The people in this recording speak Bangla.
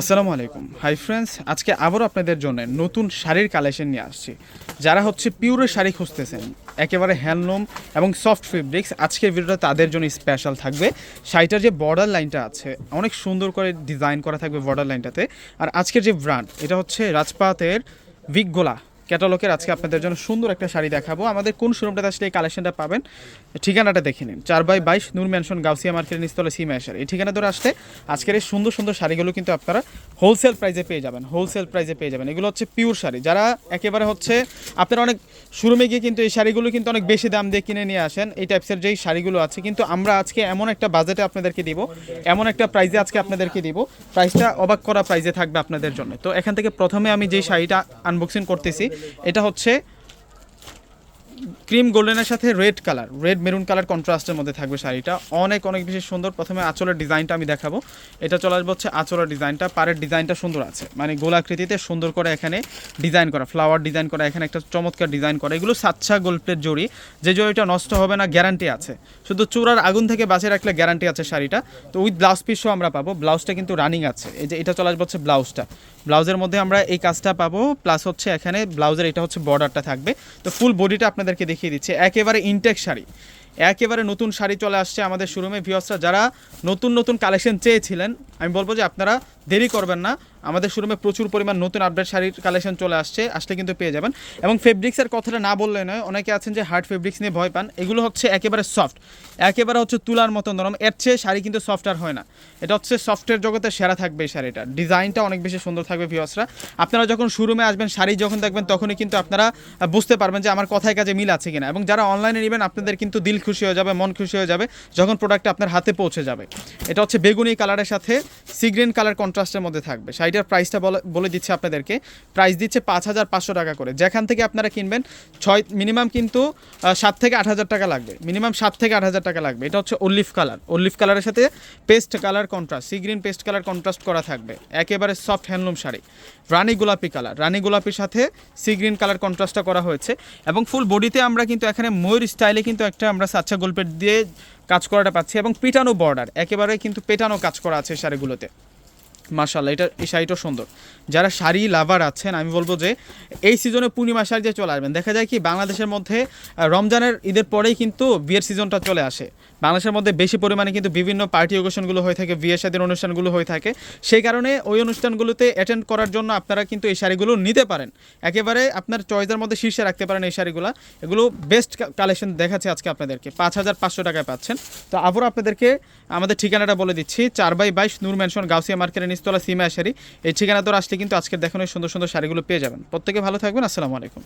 আসসালামু আলাইকুম। হাই ফ্রেন্ডস আজকে আবারও আপনাদের জন্য নতুন শাড়ির কালেকশন নিয়ে আসছি। যারা হচ্ছে পিওরের শাড়ি খুঁজতেছেন, একেবারে হ্যান্ডলুম এবং সফট ফেব্রিক্স আজকের ভিডিওটা তাদের জন্য স্পেশাল থাকবে। শাড়িটার যে বর্ডার লাইনটা আছে, অনেক সুন্দর করে ডিজাইন করা থাকবে বর্ডার লাইনটাতে আর আজকের যে ব্র্যান্ড এটা হচ্ছে রাজপাতের ভিগগোলা ক্যাটালগের আজকে আপনাদের জন্য সুন্দর একটা শাড়ি দেখাবো। আমাদের কোন শোরুমটাতে আসলে এই কালেকশনটা পাবেন ঠিকানাটা দেখে নিন। চার বাই বাইশ নূর ম্যানশন গাউসিয়া মার্কেটের নিস্তলা সিমা শাড়ি এই ঠিকানা ধরে আসতে আজকের এই সুন্দর সুন্দর শাড়িগুলো কিন্তু আপনারা হোলসেল প্রাইসে পেয়ে যাবেন হোলসেল প্রাইসে পেয়ে যাবেন। এগুলো হচ্ছে পিওর শাড়ি। যারা একেবারে হচ্ছে, আপনারা অনেক শোরুমে গিয়ে কিন্তু এই শাড়িগুলো কিন্তু অনেক বেশি দাম দিয়ে কিনে নিয়ে আসেন, এই টাইপসের যেই শাড়িগুলো আছে। কিন্তু আমরা আজকে এমন একটা বাজেটে আপনাদেরকে দিব, এমন একটা প্রাইজে আজকে আপনাদেরকে দিব প্রাইসটা অবাক করা প্রাইজে থাকবে আপনাদের জন্য। তো এখান থেকে প্রথমে আমি যেই শাড়িটা আনবক্সিং করতেছি এটা হচ্ছে ক্রিম গোল্ডেনের সাথে red colour, red maroon colour কন্ট্রাস্টের মধ্যে থাকবে শাড়িটা। অনেক অনেক বেশি সুন্দর। প্রথমে আঁচলের ডিজাইনটা আমি দেখাবো। এটা চলে আসবে হচ্ছে আঁচলের ডিজাইনটা। পাড়ের ডিজাইনটা সুন্দর আছে। মানে গোলাকৃতিতে সুন্দর করে এখানে ডিজাইন করা, ফ্লাওয়ার ডিজাইন করা, এখানে একটা চমৎকার ডিজাইন করা। এগুলো সাচ্ছা গোল্ডের জড়ি। যে জড়িটা নষ্ট হবে না, গ্যারান্টি আছে। শুধু চূড়ার আগুন থেকে বাঁচিয়ে রাখলে গ্যারান্টি আছে শাড়িটা। তো উইথ ব্লাউজ পিসও আমরা পাবো। ব্লাউজটা কিন্তু রানিং আছে। এই যে এটা চলে আসবে হচ্ছে ব্লাউজটা। ব্লাউজের মধ্যে আমরা এই কাজটা পাবো। প্লাস হচ্ছে এখানে ব্লাউজের এটা হচ্ছে বর্ডারটা থাকবে। তো ফুল বডিটা আপনাদেরকে দেখিয়ে দিচ্ছে, একেবারে ইনটেক শাড়ি। একেবারে নতুন শাড়ি চলে আসছে আমাদের শোরুমে ভিওসরা যারা নতুন নতুন কালেকশন চেয়েছিলেন আমি বলব যে আপনারা দেরি করবেন না। আমাদের শোরুমে প্রচুর পরিমাণ নতুন আপডেট শাড়ির কালেকশন চলে আসছে, আসলে কিন্তু পেয়ে যাবেন। এবং ফেব্রিক্সের কথাটা না বললে নয়, অনেকে আছেন যে হার্ড ফেব্রিক্স নিয়ে ভয় পান, এগুলো হচ্ছে একেবারে সফট একেবারে হচ্ছে তুলার মতো নরম। এর চেয়ে শাড়ি কিন্তু সফট আর হয় না। এটা হচ্ছে সফটের জগতে সেরা থাকবে এই শাড়িটা। ডিজাইনটা অনেক বেশি সুন্দর থাকবে ভিওসরা আপনারা যখন শোরুমে আসবেন, শাড়ি যখন দেখবেন, তখনই কিন্তু আপনারা বুঝতে পারবেন যে আমার কথায় কাজে মিল আছে কিনা। এবং যারা অনলাইনে নেবেন, আপনাদের কিন্তু দিল খুশি হয়ে যাবে, মন খুশি হয়ে যাবে, যখন প্রোডাক্টটা আপনার হাতে পৌঁছে যাবে। এটা হচ্ছে বেগুনি কালারের সাথে সি গ্রিন কালার কন্ট্রাস্টের মধ্যে থাকবে। শাড়িটার প্রাইসটা বলে দিচ্ছে আপনাদেরকে। প্রাইস দিচ্ছে পাঁচ হাজার পাঁচশো টাকা করে। যেখান থেকে আপনারা কিনবেন, ছয় মিনিমাম কিন্তু সাত থেকে আট হাজার টাকা লাগবে। মিনিমাম সাত থেকে আট হাজার টাকা লাগবে। এটা হচ্ছে অলিভ কালার অলিভ কালারের সাথে paste colour contrast sea green paste colour contrast করা থাকবে। একেবারে সফট হ্যান্ডলুম শাড়ি। রানী গোলাপি কালার রানী গোলাপির সাথে সি গ্রিন কালার কন্ট্রাস্টটা করা হয়েছে। এবং ফুল বডিতে আমরা কিন্তু এখানে ময়ূর স্টাইলে কিন্তু একটা আমরা সাচ্চা গোলপেট দিয়ে কাজ করাটা পাচ্ছি এবং পেটানো বর্ডার একেবারে কিন্তু পেটানো কাজ করা আছে শাড়িগুলোতে। মাশাল্লাহ এটা, এই শাড়িটাও সুন্দর। যারা শাড়ি লাভার আছেন, আমি বলব যে এই সিজনে পূর্ণিমা শাড়ি যে চলে আসবেন। দেখা যায় কি বাংলাদেশের মধ্যে রমজানের ঈদের পরেই কিন্তু বিয়ের সিজনটা চলে আসে। বাংলাদেশের মধ্যে বেশি পরিমাণে কিন্তু বিভিন্ন পার্টি অকেশনগুলো হয়ে থাকে বিয়ে শাদীর অনুষ্ঠানগুলো হয়ে থাকে। সেই কারণে ওই অনুষ্ঠানগুলোতে অ্যাটেন্ড করার জন্য আপনারা কিন্তু এই শাড়িগুলো নিতে পারেন। একেবারে আপনার চয়েসের মধ্যে শীর্ষে রাখতে পারেন এই শাড়িগুলো। এগুলো বেস্ট কালেকশন দেখাচ্ছে আজকে আপনাদেরকে। পাঁচ হাজার পাঁচশো টাকায় পাচ্ছেন। তো আবারও আপনাদেরকে আমাদের ঠিকানাটা বলে দিচ্ছি। চার বাই বাইশ নূর ম্যানশন, গাউসিয়া মার্কেটের নিস্তলা সিমা শাড়ি। এই ঠিকানা তো আসলে কিন্তু আজকের দেখানো সুন্দর সুন্দর শাড়িগুলো পেয়ে যাবেন। প্রত্যেকে ভালো থাকবেন। আসসালামু আলাইকুম।